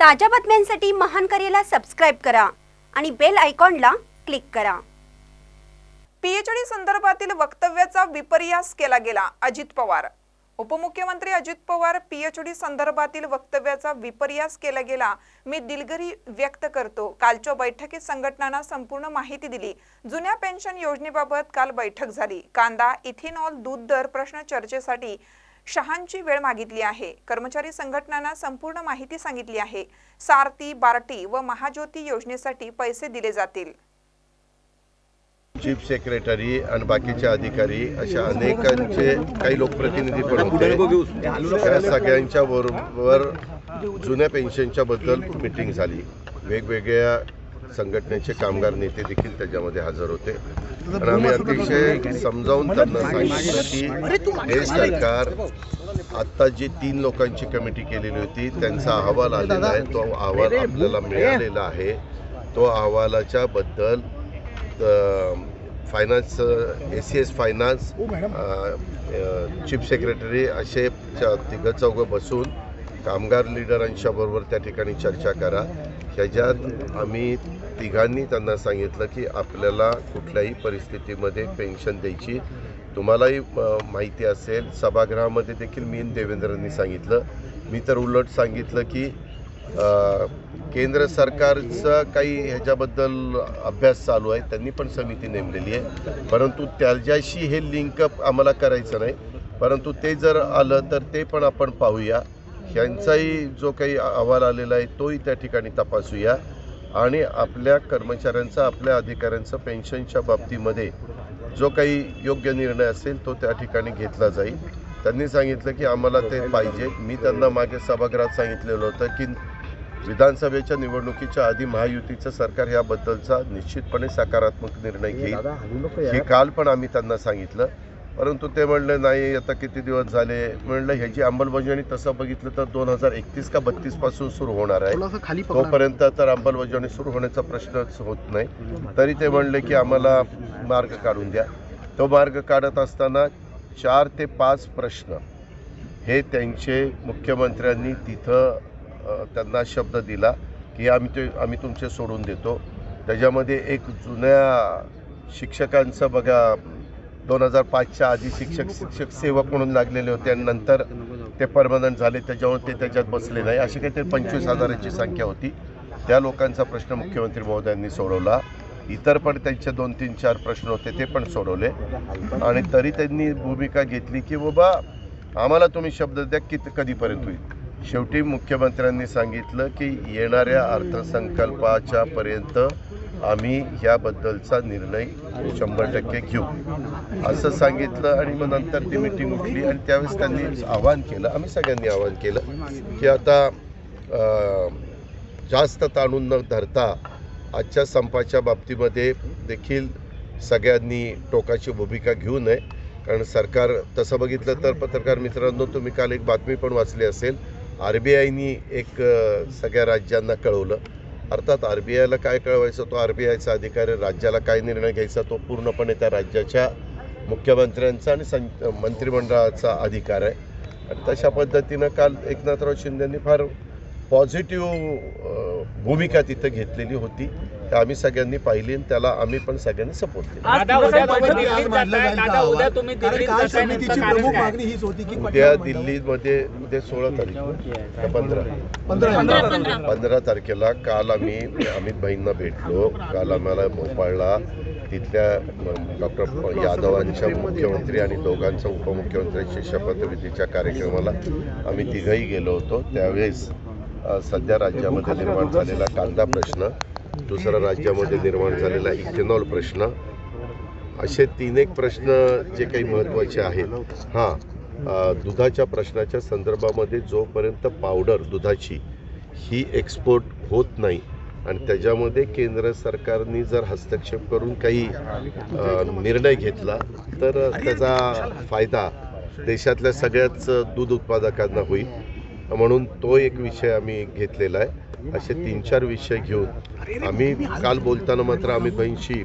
ताज्या बातम्यांसाठी महान करेला सबस्क्राईब करा आणि बेल आयकॉनला क्लिक करा. पीएचडी संदर्भातील वक्तव्याचा विपर्यास केला गेला अजित पवार. उपमुख्यमंत्री अजित पवार पीएचडी संदर्भातील वक्तव्याचा विपर्यास केला गेला. मी दिलगिरी व्यक्त करतो. कालच्या बैठकीत संघटनांना संपूर्ण माहिती दिली. जुन्या पेन्शन योजनेबाबत काल बैठक झाली. कांदा इथेनॉल दूध दर प्रश्न चर्चेसाठी शहांची वेळ मागितली आहे. कर्मचारी संघटनांना संपूर्ण माहिती सांगितली आहे. सारथी बार्टी व महाज्योती योजनेसाठी पैसे दिले जातील. चीफ सेक्रेटरी आणि बाकीचे अधिकारी अशा अनेकांचे काही लोकप्रतिनिधी पण होते. त्या सगळ्यांच्या बरोबर जुन्या पेन्शनच्या बद्दल मिटिंग झाली. वेगवेगळ्या संघटनेचे कामगार नेते देखील त्याच्यामध्ये हजर होते. आणि आम्ही अतिशय समजावून त्यांना सांगितलं की हे सरकार आता जी तीन लोकांची कमिटी केलेली होती त्यांचा अहवाल आलेला आहे. तो अहवाल आपल्याला मिळालेला आहे. तो अहवालाच्या बद्दल finance A C S finance chief secretary असे च- तिघं चौघं बसून कामगार लिडरांच्या बरोबर त्या ठिकाणी चर्चा करा. ह्याच्यात आम्ही तिघांनी त्यांना सांगितलं की आपल्याला कुठल्याही परिस्थितीमध्ये पेन्शन द्यायची. तुम्हालाही माहिती असेल. सभागृहामध्ये देखील मी देवेंद्रांनी सांगितलं. मी तर उलट सांगितलं की केंद्र सरकारचा काही ह्याच्याबद्दल अभ्यास चालू आहे. त्यांनी पण समिती नेमलेली आहे. परंतु त्याच्याशी हे लिंकअप आम्हाला करायचं नाही. परंतु ते जर आलं तर ते पण आपण पाहूया. ह्यांचाही जो काही अहवाल आलेला आहे तोही त्या ठिकाणी तपासूया. आणि आपल्या कर्मचाऱ्यांचा आपल्या अधिकाऱ्यांचं पेन्शनच्या बाबतीमध्ये जो काही योग्य निर्णय असेल तो त्या ठिकाणी घेतला जाईल. त्यांनी सांगितलं की आम्हाला ते पाहिजे. मी त्यांना मागे सभागृहात सांगितलेलं होतं की विधानसभेच्या निवडणुकीच्या आधी महायुतीचं सरकार याबद्दलचा निश्चितपणे सकारात्मक निर्णय घेईल. हे काल पण आम्ही त्यांना सांगितलं. परंतु ते म्हणले नाही आता किती दिवस झाले? म्हणलं ह्याची अंमलबजावणी तसं बघितलं तर दोन हजार एकतीस का बत्तीसपासून सुरू होणार आहे. तोपर्यंत तर अंमलबजावणी सुरू होण्याचा प्रश्नच होत नाही. तरी ते म्हणले की आम्हाला मार्ग काढून द्या. तो मार्ग काढत असताना चार ते पाच प्रश्न हे त्यांचे मुख्यमंत्र्यांनी तिथं त्यांना शब्द दिला की आम्ही ते आम्ही तुमचे सोडून देतो. त्याच्यामध्ये एक जुन्या शिक्षकांचं बघा दोन हजार पाचच्या आधी शिक्षक शिक्षक सेवक म्हणून लागलेले होते आणि नंतर ते परमनंट झाले. त्याच्यामुळे ते त्याच्यात बसले नाही. अशी काहीतरी पंचवीस हजाराची संख्या होती. त्या लोकांचा प्रश्न मुख्यमंत्री महोदयांनी सोडवला. इतर पण त्यांचे दोन तीन चार प्रश्न होते ते पण सोडवले. आणि तरी त्यांनी भूमिका घेतली की बाबा आम्हाला तुम्ही शब्द द्या कित कधीपर्यंत होईल? शेवटी मुख्यमंत्र्यांनी सांगितलं की येणाऱ्या अर्थसंकल्पाच्या पर्यंत आम्ही ह्याबद्दलचा निर्णय शंभर टक्के घेऊ. असं सांगितलं आणि मग नंतर ती मिटिंग उठली आणि त्यावेळेस त्यांनी आवाहन केलं. आम्ही सगळ्यांनी आवाहन केलं की आता जास्त ताणून न धरता आजच्या संपाच्या बाबतीमध्ये देखील सगळ्यांनी टोकाची भूमिका घेऊ नये. कारण सरकार तसं बघितलं तर पत्रकार मित्रांनो तुम्ही काल एक बातमी पण वाचली असेल. आर बी आयनी एक सगळ्या राज्यांना कळवलं. अर्थात आर बी आयला काय कळवायचं तो आर बी आयचा अधिकारी राज्याला काय निर्णय घ्यायचा तो पूर्णपणे त्या राज्याच्या मुख्यमंत्र्यांचा आणि सं मंत्रिमंडळाचा अधिकार आहे. आणि तशा पद्धतीनं काल एकनाथराव शिंदेंनी फार पॉझिटिव्ह भूमिका तिथं घेतलेली होती. आम्ही सगळ्यांनी पाहिली आणि त्याला आम्ही पण सगळ्यांनी सपोर्ट केला. दादा उद्या दिल्लीमध्ये उद्या सोळा तारीख. पंधरा. पंधरा. पंधरा तारखेला काल आम्ही अमित भाईंना भेटलो. काल आम्हाला भोपाळला तिथल्या डॉक्टर यादवांच्या मुख्यमंत्री आणि दोघांच्या उपमुख्यमंत्र्यांची शपथविधीच्या कार्यक्रमाला आम्ही तिघही गेलो होतो. त्यावेळेस सध्या राज्यामध्ये निर्माण झालेला कांदा प्रश्न दुसरा राज्यामध्ये निर्माण झालेला इथेनॉल प्रश्न. असे तीन एक प्रश्न जे काही महत्त्वाचे आहेत. हां दुधाच्या प्रश्नाच्या संदर्भामध्ये जोपर्यंत पावडर दुधाची ही एक्सपोर्ट होत नाही आणि त्याच्यामध्ये केंद्र सरकारने जर हस्तक्षेप करून काही निर्णय घेतला तर त्याचा फायदा देशातल्या सगळ्याच दूध उत्पादकांना होईल. म्हणून तो एक विषय आम्ही घेतलेला आहे. असे तीन चार विषय घेऊन आम्ही काल बोलताना मात्र अमित भाईंशी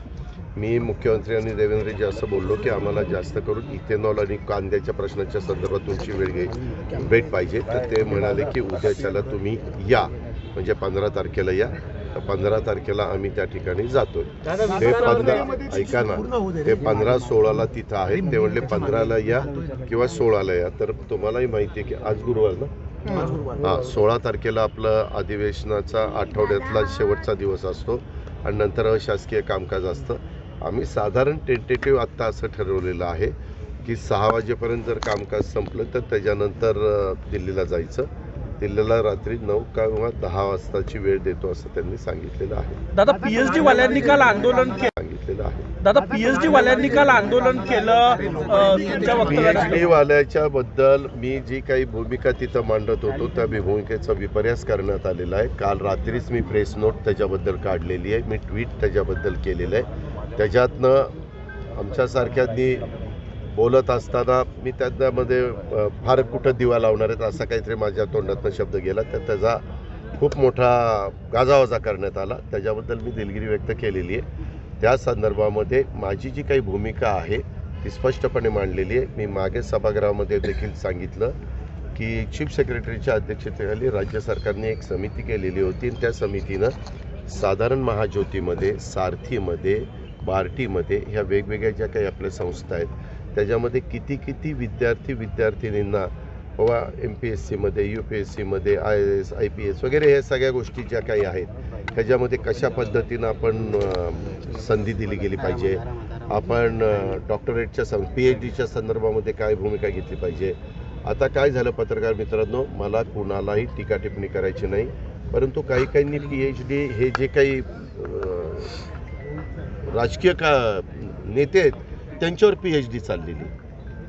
मी मुख्यमंत्री आणि देवेंद्रजी असं बोललो की आम्हाला जास्त करून इथेनॉल आणि कांद्याच्या प्रश्नाच्या संदर्भात तुमची वेळ घे भेट पाहिजे. तर ते म्हणाले की उद्याच्याला तुम्ही या. म्हणजे पंधरा तारखेला या. पंधरा तारखेला आम्ही त्या ठिकाणी जातो ते पंधरा ऐका ना ते पंधरा सोळाला तिथं आहेत. ते म्हणले पंधराला या किंवा सोळाला या. तर तुम्हालाही माहिती आहे की आज गुरुवार ना? हा सोळा तारखेला आपलं अधिवेशनाचा आठवड्यातला शेवटचा दिवस असतो आणि नंतर अशासकीय कामकाज असतं. आम्ही साधारण टेंटेटिव्ह आत्ता असं ठरवलेलं आहे की सहा वाजेपर्यंत जर कामकाज संपलं तर त्याच्यानंतर दिल्लीला जायचं. दिल्लीला रात्री नऊ किंवा दहा वाजताची वेळ देतो असं त्यांनी सांगितलेलं आहे. दादा पीएचडी वाल्यांनी काल आंदोलन केलं सांगितलेलं आहे. दादा पीएचडी वाल्यांनी काल आंदोलन केलं अं, तुमच्या पीएचडी वाल्याच्या बद्दल मी जी काही भूमिका तिथं मांडत होतो त्या भूमिकेचा विपर्यास करण्यात आलेला आहे. काल रात्रीच मी प्रेस नोट त्याच्याबद्दल काढलेली आहे. मी ट्विट त्याच्याबद्दल केलेलं आहे. त्याच्यातनं आमच्यासारख्यांनी बोलत असताना मी त्यांच्यामध्ये फार कुठं दिवा लावणार आहेत असा काहीतरी माझ्या तोंडातनं शब्द गेला. तर त्याचा खूप मोठा गाजावाजा करण्यात आला. त्याच्याबद्दल मी दिलगिरी व्यक्त केलेली आहे. त्या संदर्भामध्ये माझी जी काही भूमिका आहे ती स्पष्टपणे मांडलेली आहे. मी मागे सभागृहामध्ये देखील सांगितलं की चीफ सेक्रेटरीच्या अध्यक्षतेखाली राज्य सरकारने एक समिती केलेली होती. आणि त्या समितीनं साधारण महाज्योतीमध्ये सारथीमध्ये बार्टीमध्ये ह्या वेगवेगळ्या ज्या काही आपल्या संस्था आहेत त्याच्यामध्ये किती किती विद्यार्थी विद्यार्थिनींना बाबा एम पी एस सीमध्ये यू पी एस सीमध्ये I S I P S वगैरे ह्या सगळ्या गोष्टी ज्या काही आहेत त्याच्यामध्ये कशा पद्धतीनं आपण संधी दिली गेली पाहिजे? आपण डॉक्टरेटच्या सं पी एच डीच्या संदर्भामध्ये काय भूमिका घेतली पाहिजे? आता काय झालं पत्रकार मित्रांनो? मला कुणालाही टीका टिप्पणी करायची नाही परंतु काही काहींनी पी एच डी हे जे काही राजकीय का नेते आहेत त्यांच्यावर पी एच डी चाललेली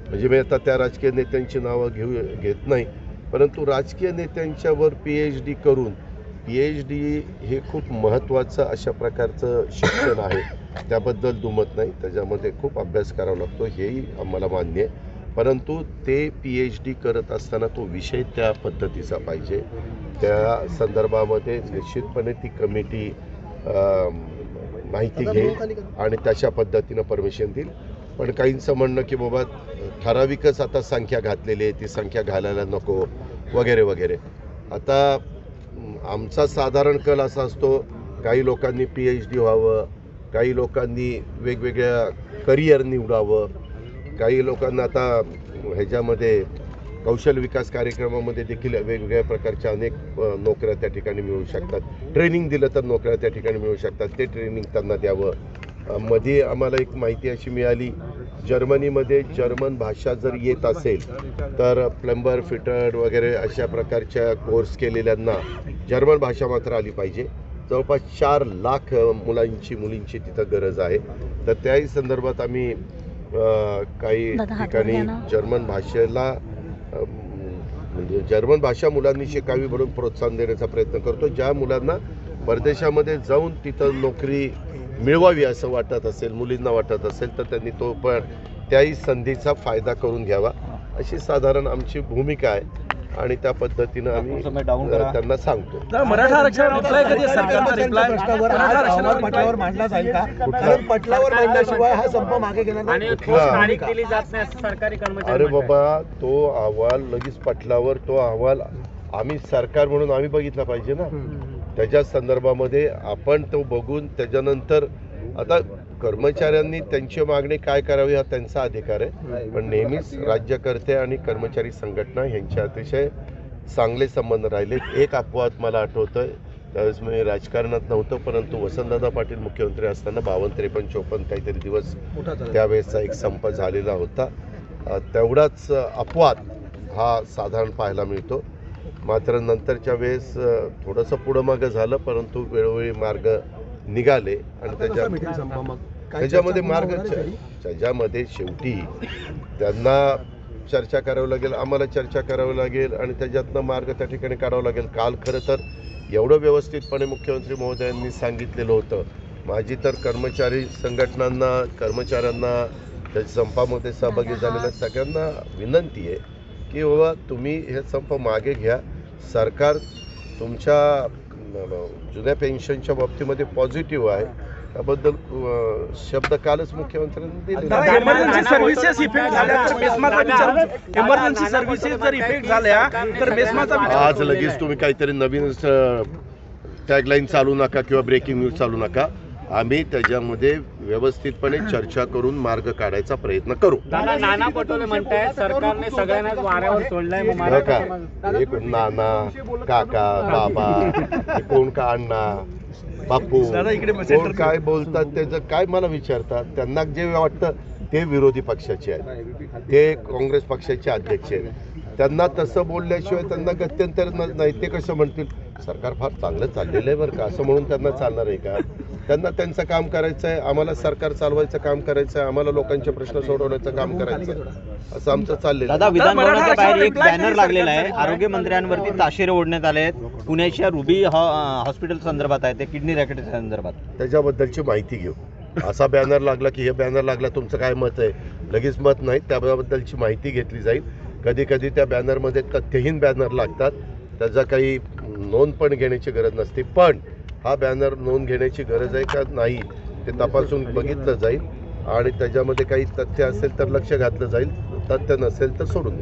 म्हणजे मी आता त्या राजकीय नेत्यांची नावं घेऊ घेत नाही परंतु राजकीय नेत्यांच्यावर पी एच डी करून पी एच डी हे खूप महत्त्वाचं अशा प्रकारचं शिक्षण आहे. त्याबद्दल दुमत नाही. त्याच्यामध्ये खूप अभ्यास करावा लागतो हेही आम्हाला मान्य आहे. परंतु ते पी एच डी करत असताना तो विषय त्या पद्धतीचा पाहिजे. त्या संदर्भामध्ये निश्चितपणे ती कमिटी माहिती घेईल आणि तशा पद्धतीनं परमिशन देईल. पण काहींचं म्हणणं की बाबा ठराविकच आता संख्या घातलेली आहे ती संख्या घालायला नको वगैरे वगैरे. आता आमचा साधारण कल असा असतो काही लोकांनी पी एच डी व्हावं काही लोकांनी वेगवेगळ्या करिअर निवडावं काही लोकांना आता ह्याच्यामध्ये कौशल विकास कार्यक्रमामध्ये देखील वेगवेगळ्या प्रकारच्या अनेक नोकऱ्या त्या ठिकाणी मिळू शकतात. ट्रेनिंग दिलं तर नोकऱ्या त्या ठिकाणी मिळू शकतात. ते ट्रेनिंग त्यांना द्यावं. मध्ये आम्हाला एक माहिती अशी मिळाली जर्मनीमध्ये जर्मन भाषा जर येत असेल तर प्लंबर फिटर वगैरे अशा प्रकारच्या कोर्स केलेल्यांना जर्मन भाषा मात्र आली पाहिजे. जवळपास चार लाख मुलांची मुलींची तिथं गरज आहे. तर त्याही संदर्भात आम्ही काही ठिकाणी जर्मन भाषेला म्हणजे जर्मन भाषा मुलांनी शिकावी म्हणून प्रोत्साहन देण्याचा प्रयत्न करतो. ज्या मुलांना परदेशामध्ये जाऊन तिथं नोकरी मिळवावी असं वाटत असेल मुलींना वाटत असेल तर त्यांनी तो पण त्याही संधीचा फायदा करून घ्यावा. अशी साधारण आमची भूमिका आहे आणि त्या पद्धतीनं आम्ही त्यांना सांगतो मराठा पटलावर reply? मांडला जाईल का? कारण पटलावर मांडल्याशिवाय हा संप मागे घेणार नाही. कुठला? तारीख दिली जात नाही असं सरकारी कर्मचारी अरे. बाबा तो अहवाल लगेच पटलावर तो अहवाल आम्ही सरकार म्हणून आम्ही बघितला पाहिजे ना. त्याच्या संदर्भामध्ये आपण तो बघून त्याच्यानंतर आता कर्मचाऱ्यांनी त्यांची मागणी काय करावी हा त्यांचा अधिकार आहे. पण नेहमीच राज्यकर्ते आणि कर्मचारी संघटना यांचे अतिशय चांगले संबंध राहिले. एक अपवाद मला आठवतोय. त्यावेळेस मी राजकारणात नव्हतो परंतु वसंतदादा पाटील मुख्यमंत्री असताना बावन्न त्रेपन्न चोपन्न काहीतरी दिवस त्यावेळेसचा एक संप झालेला होता. तेवढाच अपवाद हा साधारण पाहायला मिळतो. मात्र नंतरच्या वेळेस थोडंसं पुढं मागं झालं परंतु वेळोवेळी मार्ग निघाले आणि त्याच्या त्याच्यामध्ये मार्ग? त्याच्यामध्ये शेवटी त्यांना चर्चा करावी लागेल आम्हाला चर्चा करावी लागेल आणि त्याच्यातनं मार्ग त्या ठिकाणी काढावा लागेल. काल खरं तर एवढं व्यवस्थितपणे मुख्यमंत्री महोदयांनी सांगितलेलं होतं. माझी तर कर्मचारी संघटनांना कर्मचाऱ्यांना त्या संपामध्ये सहभागी झालेल्या सगळ्यांना विनंती आहे. की बाबा तुम्ही हे संप मागे घ्या सरकार तुमच्या जुन्या पेन्शनच्या बाबतीमध्ये पॉझिटिव्ह आहे त्याबद्दल शब्द कालच मुख्यमंत्र्यांनी दिले इमर्जन्सी सर्व्हिसेस इफेक्ट झाल्या तर मेस्माचा विचार इमर्जन्सी सर्व्हिसेस जर इफेक्ट झाल्या तर मेस्माचा विचार आज लगेच तुम्ही काहीतरी नवीन टॅगलाईन चालू नका किंवा ब्रेकिंग न्यूज चालू नका आम्ही त्याच्यामध्ये व्यवस्थितपणे चर्चा करून मार्ग काढायचा प्रयत्न करू. दादा नाना पटोले म्हणतायत सरकारने सगळ्यांनाच वाऱ्यावर सोडलंय मग बरं मराठा का समाज- एक नाना काका बाबा हे कोण का अण्णा बापू दादा, इकडे कोण center काय बोलतात त्याचं काय मला विचारतात त्यांना जे वाटतं ते विरोधी पक्षाचे आहेत. ते काँग्रेस पक्षाचे अध्यक्ष आहेत. त्यांना तसं बोलल्याशिवाय त्यांना गत्यंतर न- नाही ते कसं म्हणतील? सरकार फार चांगलं चाललेलं आहे बरं का? असं म्हणून त्यांना चालणार आहे का? त्यांना त्यांचं काम करायचं आहे आम्हाला सरकार चालवायचं काम करायचं आहे आम्हाला लोकांचे प्रश्न सोडवण्याचं काम करायचं आहे. असं आमचं चाललेलं. दादा विधान मराठा भवनाच्या बाहेर एक बॅनर लागलेला आहे. आरोग्य मंत्र्यांवरती ताशेरे ओढण्यात आले आहेत. पुण्याच्या रुबी हॉ- हॉस्पिटल संदर्भात आहे ते किडनी रॅकेट संदर्भात. त्याच्याबद्दलची माहिती घेऊ. असा बॅनर लागला की हे बॅनर लागला तुमचं काय मत आहे? लगेच मत नाही त्याबद्दलची माहिती घेतली जाईल. कधी कधी त्या बॅनरमध्ये तथ्यहीन बॅनर लागतात. त्याचा काही नोंद पण घेण्याची गरज नसते पण हा बॅनर नोंद घेण्याची गरज आहे का? नाही. ते तपासून बघितलं जाईल आणि त्याच्यामध्ये काही तथ्य असेल तर लक्ष घातलं जाईल. तथ्य नसेल तर सोडून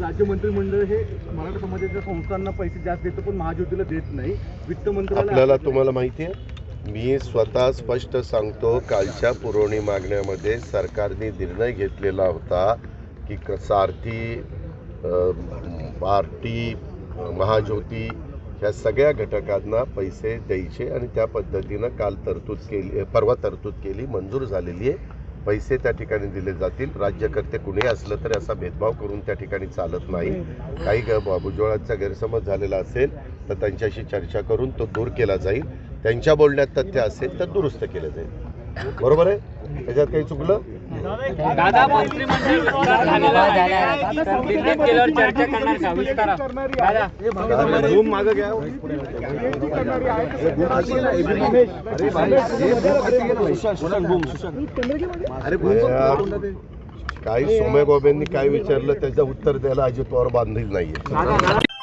राज्य मंत्रिमंडळ हे मराठा समाजाच्या संस्थांना पैसे जास्त देतं पण महाज्योतीला देत नाही. वित्त आपल्याला तुम्हाला माहिती आहे मी स्वतः स्पष्ट सांगतो कालच्या पुरवणी मागण्यामध्ये सरकारने निर्णय घेतलेला होता की क- सारथी पार्टी महाज्योती ह्या सगळ्या घटकांना पैसे द्यायचे आणि त्या पद्धतीनं काल तरतूद केली परवा तरतूद केली मंजूर झालेली आहे. पैसे त्या ठिकाणी दिले जातील. राज्यकर्ते कुणी असलं तरी असा भेदभाव करून त्या ठिकाणी चालत नाही. काही ग भुजबळांचा गैरसमज झालेला असेल तर त्यांच्याशी चर्चा करून तो दूर केला जाईल. त्यांच्या बोलण्यात तथ्य असेल तर दुरुस्त केलं जाईल. बरोबर आहे? त्याच्यात काही चुकलं? दादा मंत्रिमंडळ विस्तार झालेला आहे. चर्चा करणार का? विस्तारा दादा. झूम मागं घ्या काही सोम्या गोब्यांनी काय विचारलं त्याचं उत्तर द्यायला अजित पवार बांधील नाहीये.